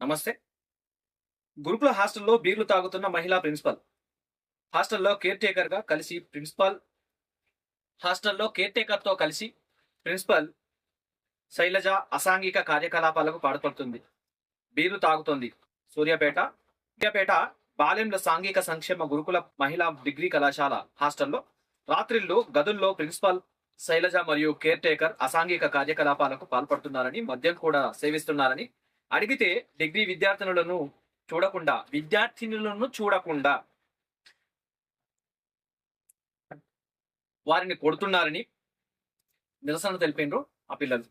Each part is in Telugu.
నమస్తే. గురుకుల హాస్టల్లో బీర్లు తాగుతున్న మహిళా ప్రిన్సిపల్. హాస్టల్లో కేర్ టేకర్గా కలిసి ప్రిన్సిపాల్. హాస్టల్లో కేర్ టేకర్తో కలిసి ప్రిన్సిపల్. శైలజ అసాంఘిక కార్యకలాపాలకు పాల్పడుతుంది. బీర్లు తాగుతోంది. సూర్యాపేట. సూర్యాపేట బాలెంల సాంఘిక సంక్షేమ గురుకుల మహిళా డిగ్రీ కళాశాల హాస్టల్లో రాత్రిళ్ళు గదుల్లో ప్రిన్సిపాల్ శైలజ మరియు కేర్ టేకర్ అసాంఘిక కార్యకలాపాలకు పాల్పడుతున్నారని మద్యం కూడా సేవిస్తున్నారని అడిగితే డిగ్రీ విద్యార్థినులను చూడకుండా విద్యార్థినులను చూడకుండా వారిని కొడుతున్నారని నిరసన తెలిపిండ్రు ఆ పిల్లలు.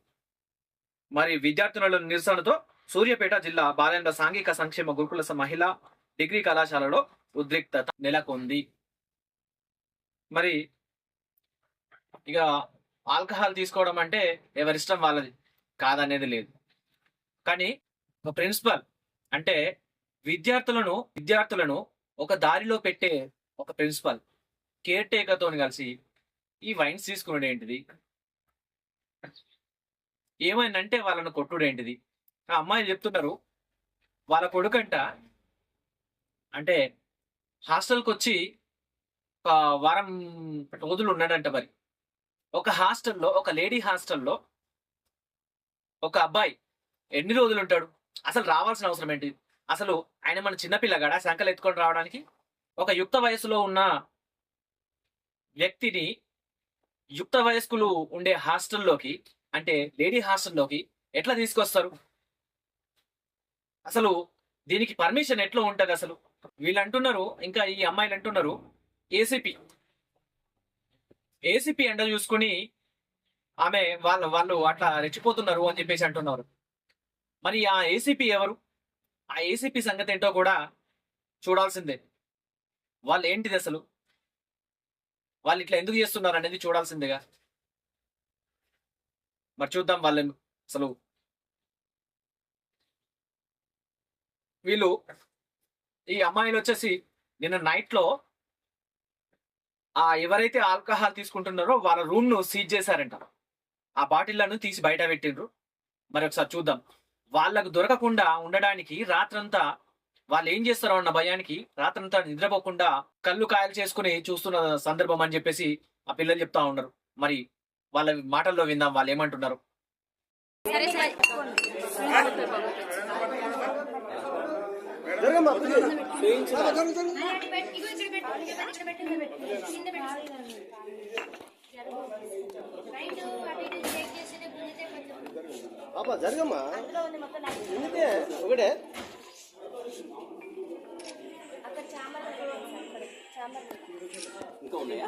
మరి విద్యార్థినుల నిరసనతో సూర్యాపేట జిల్లా బాలేంద్ర సాంఘిక సంక్షేమ గురుకుల మహిళా డిగ్రీ కళాశాలలో ఉద్రిక్తత నెలకొంది. మరి ఇక ఆల్కహాల్ తీసుకోవడం అంటే ఎవరిష్టం వాళ్ళది కాదనేది లేదు. కానీ ఒక ప్రిన్సిపల్ అంటే విద్యార్థులను విద్యార్థులను ఒక దారిలో పెట్టే ఒక ప్రిన్సిపల్. కేర్ టేకర్తో కలిసి ఈ వైన్స్ తీసుకున్నాడు ఏంటిది? ఏమైందంటే వాళ్ళను కొట్టుడు ఏంటిది? ఆ అమ్మాయిలు చెప్తున్నారు వాళ్ళ కొడుకంట అంటే హాస్టల్కి వచ్చి ఒక వారం రోజులు ఉన్నాడంట మరి. ఒక హాస్టల్లో ఒక లేడీ హాస్టల్లో ఒక అబ్బాయి ఎన్ని రోజులు ఉంటాడు అసలు రావాల్సిన అవసరం ఏంటి? అసలు ఆయన మన చిన్నపిల్లగాడా శంకలు ఎత్తుకొని రావడానికి? ఒక యుక్త వయసులో ఉన్న వ్యక్తిని యుక్త వయస్కులు ఉండే హాస్టల్లోకి అంటే లేడీ హాస్టల్లోకి ఎట్లా తీసుకొస్తారు? అసలు దీనికి పర్మిషన్ ఎట్లా ఉంటుంది అసలు? వీళ్ళు అంటున్నారు ఇంకా ఈ అమ్మాయిలు అంటున్నారు ఏసీపీ. ఏసీపీ ఎండ చూసుకుని ఆమె వాళ్ళు వాళ్ళు అట్లా రెచ్చిపోతున్నారు అని చెప్పేసి అంటున్నారు. మరి ఆ ఏసీపీ ఎవరు? ఆ ఏసీపీ సంగతి ఏంటో కూడా చూడాల్సిందే. వాళ్ళు ఏంటిది అసలు? వాళ్ళు ఇట్లా ఎందుకు చేస్తున్నారు అనేది చూడాల్సిందేగా. మరి చూద్దాం వాళ్ళని అసలు. వీళ్ళు ఈ అమ్మాయిలు వచ్చేసి నిన్న నైట్లో ఆ ఎవరైతే ఆల్కహాల్ తీసుకుంటున్నారో వాళ్ళ రూమ్ను సీజ్ చేశారంట. ఆ బాటిళ్ళను తీసి బయట పెట్టిండ్రు. మరి ఒకసారి చూద్దాం. వాళ్ళకు దొరకకుండా ఉండడానికి రాత్రంతా వాళ్ళు ఏం చేస్తారో అన్న భయానికి రాత్రంతా నిద్రపోకుండా కళ్ళు కాయలు చేసుకుని చూస్తున్న సందర్భం అని చెప్పేసి ఆ పిల్లలు చెప్తా ఉన్నారు. మరి వాళ్ళ మాటల్లో విందాం వాళ్ళు ఏమంటున్నారు? పాప జరగమ్మా. ఎందుకే? ఒకటే. ఇంకా ఉన్నాయా?